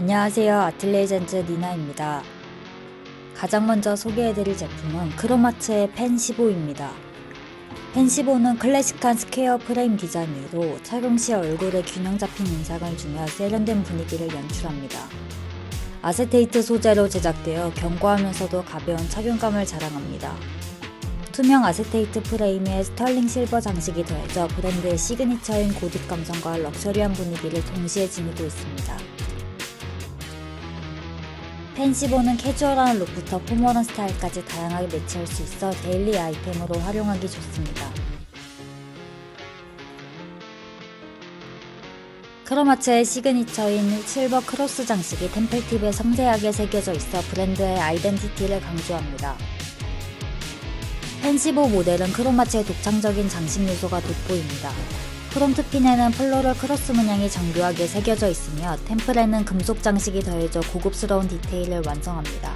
안녕하세요. 아틀레이젠즈 니나입니다. 가장 먼저 소개해드릴 제품은 크로마츠의 펜 15입니다. 펜 15는 클래식한 스퀘어 프레임 디자인으로 착용 시 얼굴에 균형 잡힌 인상을 주며 세련된 분위기를 연출합니다. 아세테이트 소재로 제작되어 견고하면서도 가벼운 착용감을 자랑합니다. 투명 아세테이트 프레임에 스털링 실버 장식이 더해져 브랜드의 시그니처인 고딕 감성과 럭셔리한 분위기를 동시에 지니고 있습니다. 펜시보는 캐주얼한 룩부터 포멀한 스타일까지 다양하게 매치할 수 있어 데일리 아이템으로 활용하기 좋습니다. 크로마츠의 시그니처인 실버 크로스 장식이 템플팁에 섬세하게 새겨져 있어 브랜드의 아이덴티티를 강조합니다. 펜시보 모델은 크로마츠의 독창적인 장식 요소가 돋보입니다. 프론트 핀에는 플로럴 크로스 문양이 정교하게 새겨져 있으며 템플에는 금속 장식이 더해져 고급스러운 디테일을 완성합니다.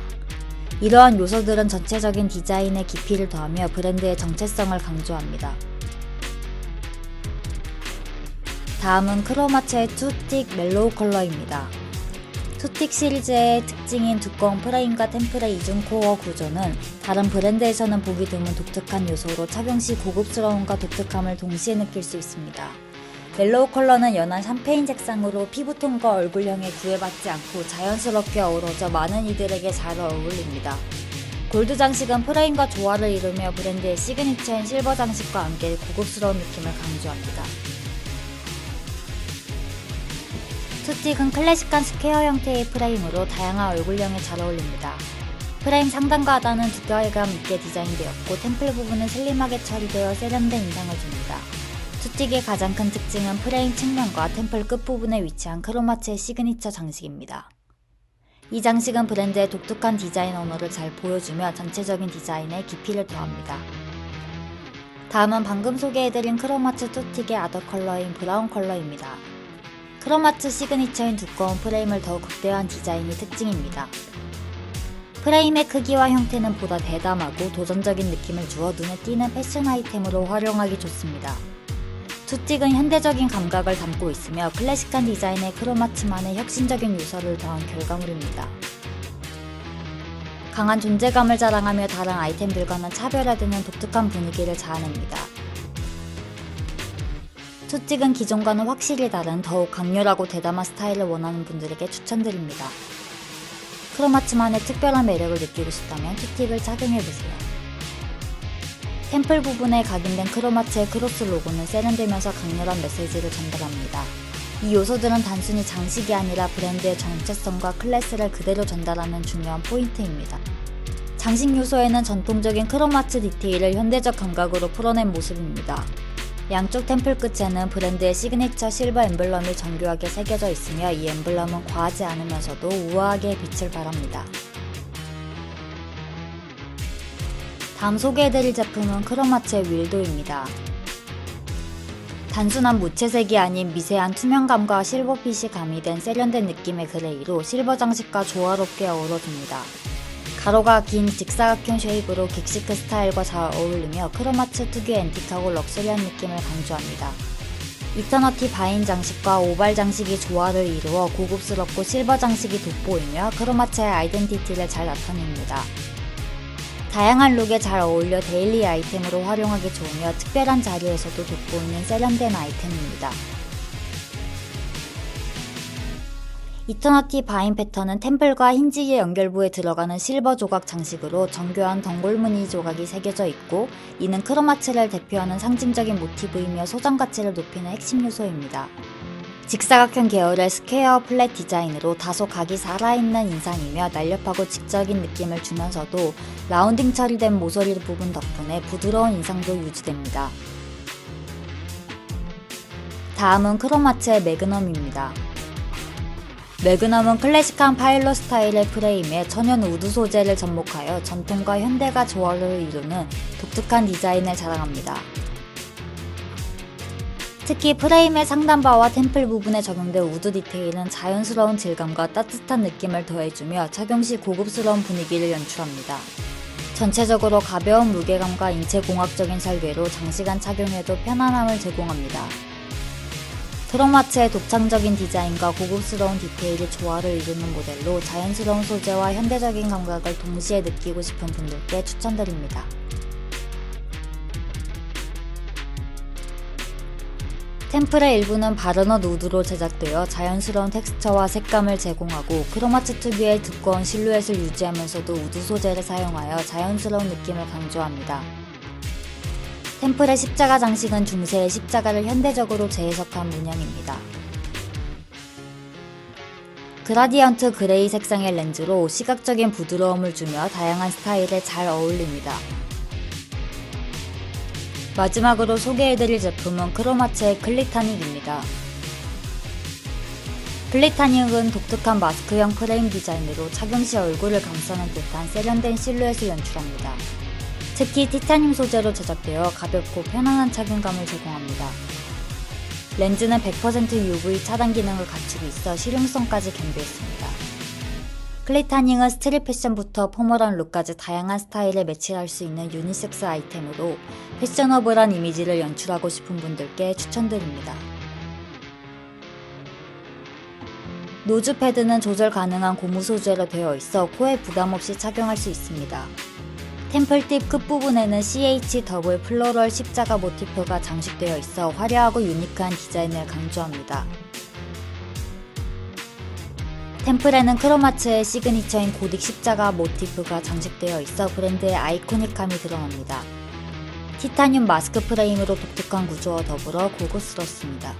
이러한 요소들은 전체적인 디자인의 깊이를 더하며 브랜드의 정체성을 강조합니다. 다음은 크로마츠의 투틱 멜로우 컬러입니다. 투틱 시리즈의 특징인 두꺼운 프레임과 템플의 이중 코어 구조는 다른 브랜드에서는 보기 드문 독특한 요소로 착용 시 고급스러움과 독특함을 동시에 느낄 수 있습니다. 멜로우 컬러는 연한 샴페인 색상으로 피부톤과 얼굴형에 구애받지 않고 자연스럽게 어우러져 많은 이들에게 잘 어울립니다. 골드 장식은 프레임과 조화를 이루며 브랜드의 시그니처인 실버 장식과 함께 고급스러운 느낌을 강조합니다. 투틱은 클래식한 스퀘어 형태의 프레임으로 다양한 얼굴형에 잘 어울립니다. 프레임 상단과 하단은 두께감 있게 디자인되었고 템플 부분은 슬림하게 처리되어 세련된 인상을 줍니다. 투틱의 가장 큰 특징은 프레임 측면과 템플 끝부분에 위치한 크로마츠의 시그니처 장식입니다. 이 장식은 브랜드의 독특한 디자인 언어를 잘 보여주며 전체적인 디자인에 깊이를 더합니다. 다음은 방금 소개해드린 크로마츠 투틱의 아더 컬러인 브라운 컬러입니다. 크로마츠 시그니처인 두꺼운 프레임을 더욱 극대화한 디자인이 특징입니다. 프레임의 크기와 형태는 보다 대담하고 도전적인 느낌을 주어 눈에 띄는 패션 아이템으로 활용하기 좋습니다. 투틱은 현대적인 감각을 담고 있으며 클래식한 디자인의 크로마츠만의 혁신적인 요소를 더한 결과물입니다. 강한 존재감을 자랑하며 다른 아이템들과는 차별화되는 독특한 분위기를 자아냅니다. 투찍은 기존과는 확실히 다른 더욱 강렬하고 대담한 스타일을 원하는 분들에게 추천드립니다. 크로마츠만의 특별한 매력을 느끼고 싶다면 투틱을 착용해보세요. 템플 부분에 각인된 크로마츠의 크로스 로고는 세련되면서 강렬한 메시지를 전달합니다. 이 요소들은 단순히 장식이 아니라 브랜드의 정체성과 클래스를 그대로 전달하는 중요한 포인트입니다. 장식 요소에는 전통적인 크로마츠 디테일을 현대적 감각으로 풀어낸 모습입니다. 양쪽 템플 끝에는 브랜드의 시그니처 실버 엠블럼이 정교하게 새겨져 있으며 이 엠블럼은 과하지 않으면서도 우아하게 빛을 발합니다. 다음 소개해드릴 제품은 크로마츠의 윌도입니다. 단순한 무채색이 아닌 미세한 투명감과 실버빛이 가미된 세련된 느낌의 그레이로 실버 장식과 조화롭게 어우러집니다. 가로가 긴 직사각형 쉐입으로 객시크 스타일과 잘 어울리며 크로마츠 특유의 앤틱하고 럭셔리한 느낌을 강조합니다. 이터너티 바인 장식과 오발 장식이 조화를 이루어 고급스럽고 실버 장식이 돋보이며 크로마츠의 아이덴티티를 잘 나타냅니다. 다양한 룩에 잘 어울려 데일리 아이템으로 활용하기 좋으며 특별한 자리에서도 돋보이는 세련된 아이템입니다. 이터너티 바인 패턴은 템플과 힌지의 연결부에 들어가는 실버 조각 장식으로 정교한 덩굴 무늬 조각이 새겨져 있고 이는 크로마츠를 대표하는 상징적인 모티브이며 소장 가치를 높이는 핵심 요소입니다. 직사각형 계열의 스퀘어 플랫 디자인으로 다소 각이 살아있는 인상이며 날렵하고 직접인 느낌을 주면서도 라운딩 처리된 모서리 부분 덕분에 부드러운 인상도 유지됩니다. 다음은 크로마츠의 매그넘입니다. 매그넘은 클래식한 파일럿 스타일의 프레임에 천연 우드 소재를 접목하여 전통과 현대가 조화를 이루는 독특한 디자인을 자랑합니다. 특히 프레임의 상단바와 템플 부분에 적용된 우드 디테일은 자연스러운 질감과 따뜻한 느낌을 더해주며 착용 시 고급스러운 분위기를 연출합니다. 전체적으로 가벼운 무게감과 인체 공학적인 설계로 장시간 착용해도 편안함을 제공합니다. 크로마츠의 독창적인 디자인과 고급스러운 디테일이 조화를 이루는 모델로 자연스러운 소재와 현대적인 감각을 동시에 느끼고 싶은 분들께 추천드립니다. 템플의 일부는 바르너 누드로 제작되어 자연스러운 텍스처와 색감을 제공하고 크로마츠 특유의 두꺼운 실루엣을 유지하면서도 우드 소재를 사용하여 자연스러운 느낌을 강조합니다. 템플의 십자가 장식은 중세의 십자가를 현대적으로 재해석한 문양입니다. 그라디언트 그레이 색상의 렌즈로 시각적인 부드러움을 주며 다양한 스타일에 잘 어울립니다. 마지막으로 소개해드릴 제품은 크로마츠의 클리타닉입니다. 클리타닉은 독특한 마스크형 프레임 디자인으로 착용 시 얼굴을 감싸는 듯한 세련된 실루엣을 연출합니다. 특히 티타늄 소재로 제작되어 가볍고 편안한 착용감을 제공합니다. 렌즈는 100% UV 차단 기능을 갖추고 있어 실용성까지 겸비했습니다. 클리타닝은 스트릿 패션부터 포멀한 룩까지 다양한 스타일에 매치할 수 있는 유니섹스 아이템으로 패셔너블한 이미지를 연출하고 싶은 분들께 추천드립니다. 노즈 패드는 조절 가능한 고무 소재로 되어 있어 코에 부담 없이 착용할 수 있습니다. 템플팁 끝부분에는 CH 더블 플로럴 십자가 모티프가 장식되어 있어 화려하고 유니크한 디자인을 강조합니다. 템플에는 크로마츠의 시그니처인 고딕 십자가 모티프가 장식되어 있어 브랜드의 아이코닉함이 드러납니다. 티타늄 마스크 프레임으로 독특한 구조와 더불어 고급스럽습니다.